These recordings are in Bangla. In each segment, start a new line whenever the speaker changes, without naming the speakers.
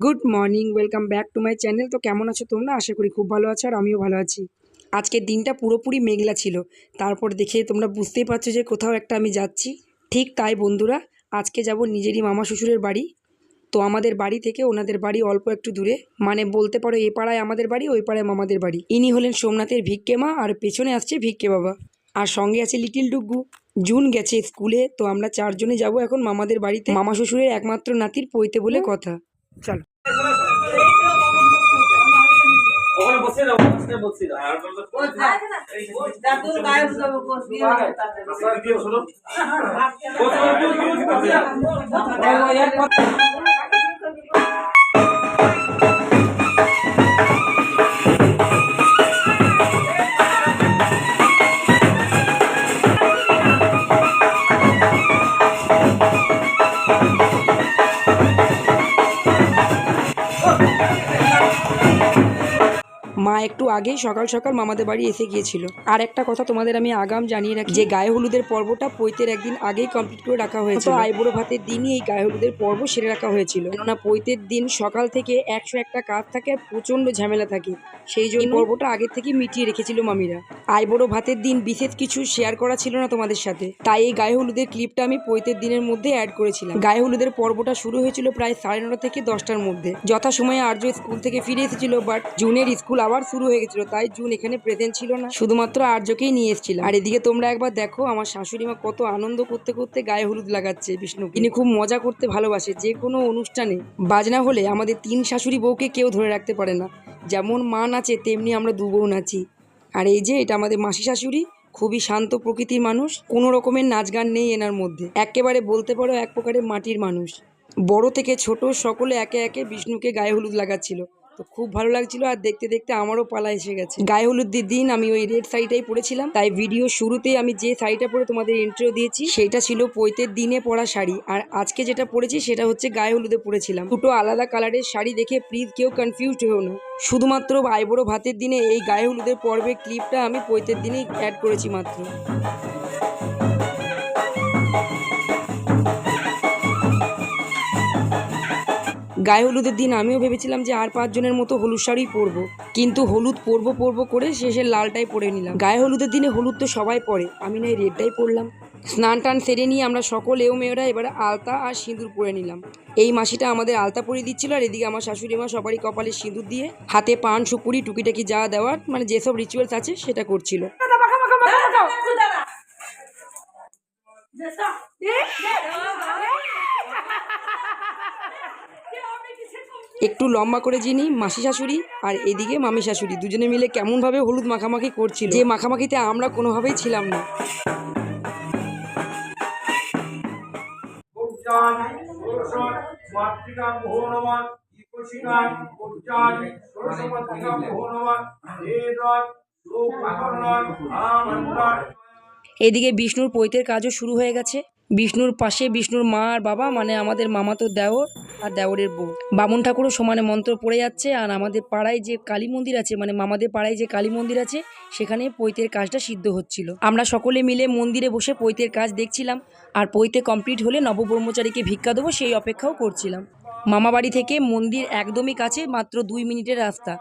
Good morning welcome back to my channel তো কেমন আছো তোমরা? আশা করি খুব ভালো আছো আর আমিও ভালো আছি। আজকের দিনটা পুরোপুরি মেঘলা ছিল। তারপর দেখে তোমরা বুঝতেই পারছ যে কোথাও একটা আমি যাচ্ছি। ঠিক তাই, বন্ধুরা, আজকে যাব নিজেরই মামা শ্বশুরের বাড়ি। তো আমাদের বাড়ি থেকে ওনাদের বাড়ি অল্প একটু দূরে। মানে বলতে পারো এ পাড়ায় আমাদের বাড়ি, ওই পাড়ায় মামাদের বাড়ি। ইনি হলেন সোমনাথের ভিক্ষে মা আর পেছনে আসছে ভিক্ষে বাবা। আর সঙ্গে আছে লিটিল ডুগ্গু জুন গেছে স্কুলে, তো আমরা চারজনে যাব এখন মামাদের বাড়িতে। মামা শ্বশুরের একমাত্র নাতির পইতে বলে কথা। চলো
বসে
একটু আগেই সকাল সকাল মামাদের বাড়ি এসে গিয়েছিল। আর একটা কথা তোমাদের আমি আগাম জানিয়ে রাখি যে গায়ে হলুদের পর্বটা পৈতের একদিন আগেই কমপ্লিট করে রাখা হয়েছিল। আইবুড়ো ভাতের দিনই এই গায়ে হলুদের পর্ব সেরে রাখা হয়েছিল। কেননা পৈতের দিন সকাল থেকে একশো একটা কাজ থাকে আর প্রচণ্ড ঝামেলা থাকে। সেই জন্য পর্বটা আগের থেকে মিটিয়ে রেখেছিল মামিরা। আইবুড়ো ভাতের দিন বিশেষ কিছু শেয়ার করা ছিল না তোমাদের সাথে। তাই এই গায়ে হলুদের ক্লিপটা আমি পৈতের দিনের মধ্যে অ্যাড করেছিলাম। গায়ে হলুদের পর্বটা শুরু হয়েছিল প্রায় সাড়ে নটা থেকে দশটার মধ্যে। যথাসময়ে আর্য স্কুল থেকে ফিরে এসেছিল বাট জুনের স্কুল আবার শুরু হয়ে গেছিল, তাই জুন এখানে প্রেজেন্ট ছিল না। শুধুমাত্র আর্যকেই নিয়ে এসেছিল। আর এদিকে তোমরা একবার দেখো, আমার শাশুড়ি মা কত আনন্দ করতে করতে গায়ে হলুদ লাগাচ্ছে বিষ্ণু তিনি খুব মজা করতে ভালোবাসে, যে কোনো অনুষ্ঠানে। বাজনা হলে আমাদের তিন শাশুড়ি বউকে কেউ ধরে রাখতে পারে না। যেমন মা নাচে, তেমনি আমরা দু বউ নাচি। আর এই যে, এটা আমাদের মাসি শাশুড়ি, খুবই শান্ত প্রকৃতির মানুষ। কোনো রকমের নাচ গান নেই এনার মধ্যে। একেবারে বলতে পারো এক প্রকারের মাটির মানুষ। বড় থেকে ছোট সকলে একে একে বিষ্ণুকে গায়ে হলুদ লাগাচ্ছিল। তো খুব ভালো লাগছিল আর দেখতে দেখতে আমারও পালা এসে গেছে। গায়ে হলুদের দিন আমি ওই রেড শাড়িটাই পরেছিলাম। তাই ভিডিও শুরুতেই আমি যে শাড়িটা পরে তোমাদের ইন্ট্রো দিয়েছি, সেটা ছিল পৈতের দিনে পরা শাড়ি। আর আজকে যেটা পরেছি, সেটা হচ্ছে গায়ে হলুদে পরেছিলাম। দুটো আলাদা কালারের শাড়ি দেখে প্লিজ কেউ কনফিউজড হয়েও না। শুধুমাত্র আইবড়ো ভাতের দিনে এই গায়ে হলুদের পর্বের ক্লিপটা আমি পৈতের দিনেই অ্যাড করেছি মাত্র। গায়ে হলুদের দিন আমিও ভেবেছিলাম যে আর পাঁচজনের মতো হলুদ শাড়ি পরবো। কিন্তু হলুদ পরবো পরবো করে শেষে লালটাই পরে নিলাম। গায়ে হলুদের দিনে হলুদ তো সবাই পরে, আমি না রেডটাই পরলাম। স্নান টান সেরে নিয়ে আমরা সকল এও মেয়েরা এবারে আলতা আর সিঁদুর পরে নিলাম। এই মাসিটা আমাদের আলতা পরিয়ে দিচ্ছিল আর এদিকে আমার শাশুড়ি মা সবারই কপালে সিঁদুর দিয়ে হাতে পান, সুপুরি, টুকিটাকি যা দেওয়ার মানে যেসব রিচুয়ালস আছে সেটা করছিল। একটু লম্বা করে যিনি মাসি শাশুড়ি আর এদিকে মামি শাশুড়ি। দুজনে মিলে কেমনভাবে হলুদ মাখামাখি করছিল। যে মাখামাখিতে আমরা কোনোভাবেই ছিলাম না। এদিকে বিষ্ণুর পৈতের কাজও শুরু হয়ে গেছে। বিষ্ণুর পাশে বিষ্ণুর মা আর বাবা মানে আমাদের মামাতো দেওর আর দেওরের বউ। বামুন ঠাকুরও সমানে মন্ত্র পড়ে যাচ্ছে আর আমাদের পাড়ায় যে কালী মন্দির আছে মানে মামাদের পাড়ায় যে কালী মন্দির আছে, সেখানে পৈতের কাজটা সিদ্ধ হচ্ছিল। আমরা সকলে মিলে মন্দিরে বসে পৈতের কাজ দেখছিলাম আর পৈতে কমপ্লিট হলে নবব্রহ্মচারীকে ভিক্ষা দেবো সেই অপেক্ষাও করছিলাম। মামা বাড়ি থেকে মন্দির একদমই কাছে, মাত্র দুই মিনিটের রাস্তা।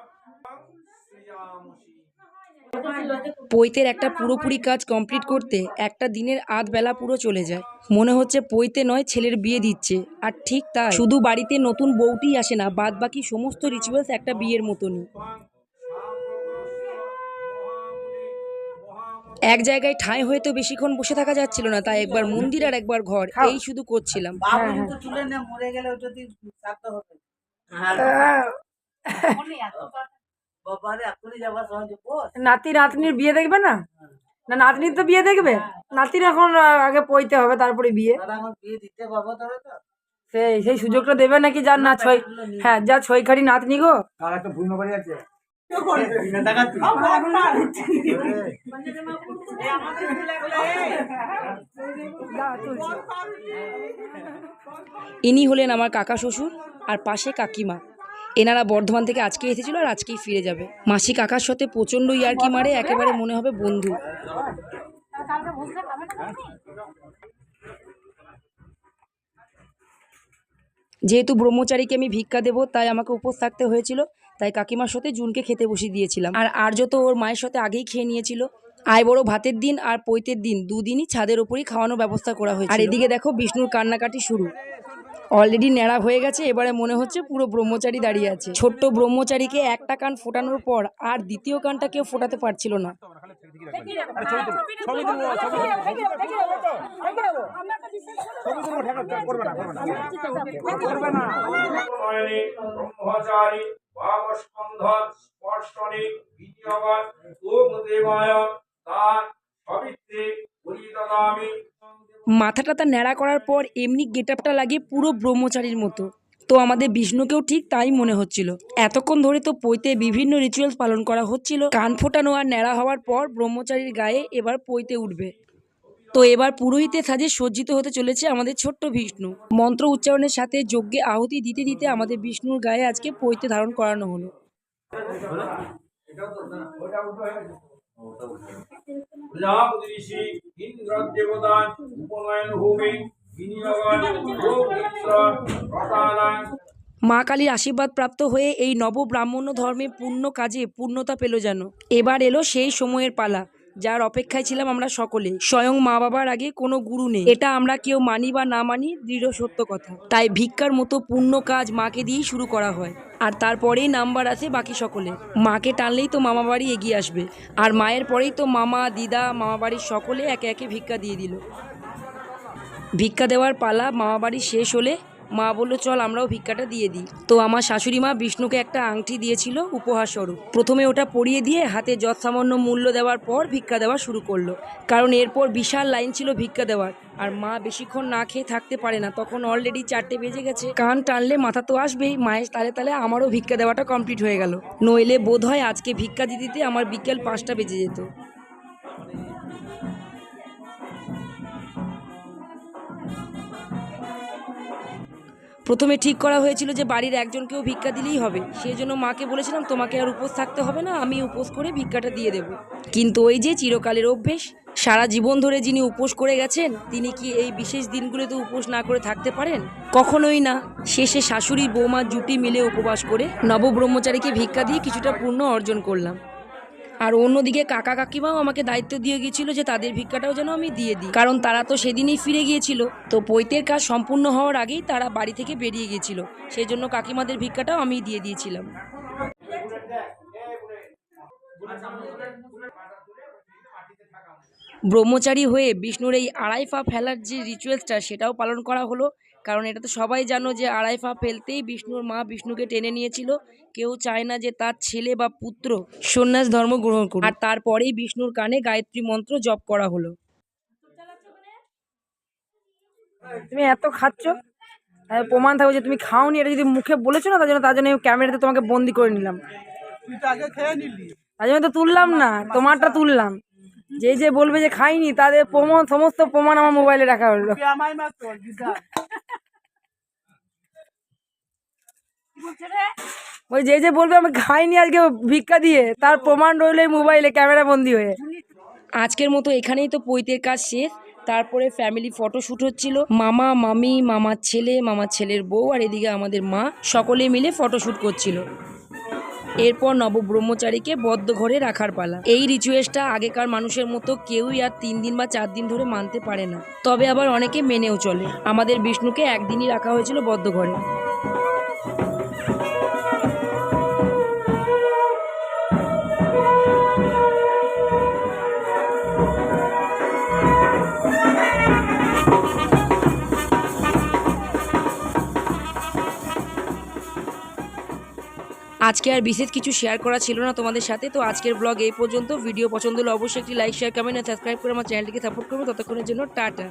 পৈতের একটা পুরোপুরি কাজ কমপ্লিট করতে একটা দিনের আধ বেলা পুরো চলে যায়। মনে হচ্ছে পৈতে নয় ছেলের বিয়ে দিচ্ছে। আর ঠিক তাই। শুধু বাড়িতে নতুন বউটি আসে না বাদ বাকি সমস্ত রিচুয়ালস একটা বিয়ের মতনই। এক জায়গায় ঠাঁই হয়ে তো বেশিক্ষণ বসে থাকা যাচ্ছিল না তাই একবার মন্দির আর একবার ঘর এই শুধু করছিলাম।
মরে গেলে
নাতি নাতনির বিয়ে দেখবে না না নাতনির তো বিয়ে দেখবে নাতির এখন আগে পইতে হবে তারপরে বিয়ে সেই সেই সুযোগটা দেবে নাকি যার না ছয় হ্যাঁ যা ছয়খানি নাতনি গো
ইনি হলেন আমার কাকা শ্বশুর আর পাশে কাকিমা এনারা বর্ধমান থেকে আজকে এসেছিল আর আজকেই ফিরে যাবে। মাসি কাকার সাথে প্রচণ্ড ইয়ার্কি মারে, একেবারে মনে হবে বন্ধু। যেহেতু ব্রহ্মচারীকে আমি ভিক্ষা দেবো, তাই আমাকে উপোস থাকতে হয়েছিল, তাই কাকিমার সাথে জুনকে খেতে বসিয়ে দিয়েছিলাম। আর আর্য তো ওর মায়ের সাথে আগেই খেয়ে নিয়েছিল। আয় বড় ভাতের দিন আর পৈতের দিন, দুদিনই ছাদের ওপরই খাওয়ানোর ব্যবস্থা করা হয়েছে আর এদিকে দেখো বিষ্ণুর কান্নাকাটি শুরু। অলরেডি ন্যাড়া হয়ে গেছে, এবারে মনে হচ্ছে পুরো ব্রহ্মচারী দাঁড়িয়ে আছে। ছোট্ট ব্রহ্মচারীকে একটা কান ফোটানোর পর আর দ্বিতীয় কানটা কেউ ফোটাতে পারছিল না।
তার সবিত্রে
মাথাটা তার ন্যাড়া করার পর এমনি গেটআপটা লাগে পুরো ব্রহ্মচারীর মতো। তো আমাদের বিষ্ণুকেও ঠিক তাই মনে হচ্ছিল। এতক্ষণ ধরে তো পৈতে বিভিন্ন রিচুয়ালস পালন করা হচ্ছিল। কান ফোটানো আর ন্যাড়া হওয়ার পর ব্রহ্মচারীর গায়ে এবার পৈতে উঠবে। তো এবার পুরোহিতের সাজে সজ্জিত হতে চলেছে আমাদের ছোট্ট বিষ্ণু। মন্ত্র উচ্চারণের সাথে যজ্ঞে আহুতি দিতে দিতে আমাদের বিষ্ণুর গায়ে আজকে পৈতে ধারণ করানো হলো।
উপনয়ন ভূমি
মা কালীর আশীর্বাদ প্রাপ্ত হয়ে এই নব ব্রাহ্মণ্য ধর্মে পূর্ণ কাজে পূর্ণতা পেল যেন। এবার এলো সেই সময়ের পালা। যার অপেক্ষায় ছিলাম আমরা সকলে। স্বয়ং মা বাবার আগে কোনো গুরু নেই। এটা আমরা কেউ মানি বা না মানি দৃঢ় সত্য কথা। তাই ভিক্ষার মতো পূর্ণ কাজ মাকে দিয়েই শুরু করা হয়। আর তারপরেই নাম্বার আছে বাকি সকলে মাকে টানলেই তো মামা বাড়ি এগিয়ে আসবে। আর মায়ের পরেই তো মামা, দিদা, মামা বাড়ির সকলে একে একে ভিক্ষা দিয়ে দিল। ভিক্ষা দেওয়ার পালা মামা বাড়ি শেষ হলে মা বলল, চল, আমরাও ভিক্ষাটা দিয়ে দিই। তো আমার শাশুড়ি মা বিষ্ণুকে একটা আংটি দিয়েছিল উপহার স্বরূপ প্রথমে ওটা পরিয়ে দিয়ে হাতে যৎ সামান্য মূল্য দেওয়ার পর ভিক্ষা দেওয়া শুরু করল। কারণ এরপর বিশাল লাইন ছিল ভিক্ষা দেওয়ার। আর মা বেশিক্ষণ না খেয়ে থাকতে পারে না, তখন অলরেডি চারটে বেজে গেছে। কান টানলে মাথা তো আসবেই, মায়ের তালে তালে আমারও ভিক্ষা দেওয়াটা কমপ্লিট হয়ে গেল। নইলে বোধ হয় আজকে ভিক্ষা দিতে আমার বিকেল পাঁচটা বেজে যেত। প্রথমে ঠিক করা হয়েছিল যে বাড়ির একজনকেও ভিক্ষা দিলেই হবে। সেই জন্য মাকে বলেছিলাম, তোমাকে আর উপোস থাকতে হবে না, আমি উপোস করে ভিক্ষাটা দিয়ে দেব। কিন্তু ওই যে চিরকালের অভ্যেস, সারা জীবন ধরে যিনি উপোস করে গেছেন, তিনি কি এই বিশেষ দিনগুলোতে উপোস না করে থাকতে পারেন? কখনোই না। শেষে শাশুড়ি, বৌমা, জুটি মিলে উপবাস করে নবব্রহ্মচারীকে ভিক্ষা দিয়ে কিছুটা পূর্ণ অর্জন করলাম। আর অন্যদিকে কাকা কাকিমাও আমাকে দায়িত্ব দিয়ে গিয়েছিল যে তাদের ভিক্ষাটাও যেন আমি দিয়ে দিই। কারণ তারা তো সেদিনই ফিরে গিয়েছিল। তো পৈতের কাজ সম্পূর্ণ হওয়ার আগেই তারা বাড়ি থেকে বেরিয়ে গিয়েছিল। সেই জন্য কাকিমাদের ভিক্ষাটাও আমি দিয়ে দিয়েছিলাম। ব্রহ্মচারী হয়ে বিষ্ণুর এই আড়াই পা ফেলার যে রিচুয়ালসটা সেটাও পালন করা হলো। কারণ এটা তো সবাই জানো যে আড়াই পা ফেলতেই বিষ্ণুর মা বিষ্ণুকে টেনে নিয়েছিল। কেউ চায় না যে তার ছেলে বা পুত্র সন্ন্যাস ধর্ম গ্রহণ করুক। আর তারপরেই বিষ্ণুর কানে গায়ত্রী মন্ত্র জপ করা হলো।
তুমি এত খাচ্ছ? প্রমাণ থাকবে যে তুমি খাওনি এটা যদি মুখে বলেছ না তার জন্য তার জন্য ক্যামেরাতে তোমাকে বন্দি করে নিলাম। তার জন্য তো তুললাম না তোমারটা তুললাম। যে যে বলবে যে খাইনি তাদের প্রমাণ সমস্ত প্রমাণ আমার মোবাইলে রাখা হলো। ওই যে যে বলবে আমি খাইনি আজকে ভিক্ষা দিয়ে। তার প্রমাণ রইল এই মোবাইলে ক্যামেরা বন্দি হয়ে।
আজকের মতো এখানেই তো পৈতের কাজ শেষ। তারপরে ফ্যামিলি ফটোশ্যুট হচ্ছিল। মামা মামি মামার ছেলে মামার ছেলের বউ আর এদিকে আমাদের মা। সকলে মিলে ফটোশ্যুট করছিল। এরপর নবব্রহ্মচারীকে বদ্ধ ঘরে রাখার পালা। এই রিচুয়েলসটা আগেকার মানুষের মতো কেউই আর তিন দিন বা চার দিন ধরে মানতে পারে না। তবে আবার অনেকে মেনেও চলে। আমাদের বিষ্ণুকে একদিনই রাখা হয়েছিল বদ্ধ ঘরে। আজকে আর বিশেষ কিছু শেয়ার করা ছিল না তোমাদের সাথে, তো আজকের ব্লগ এই পর্যন্ত। ভিডিও পছন্দ হলে অবশ্যই একটি লাইক শেয়ার কমেন্ট আর সাবস্ক্রাইব করে আমার চ্যানেলটিকে সাপোর্ট করব। ততক্ষণের জন্য টাটা।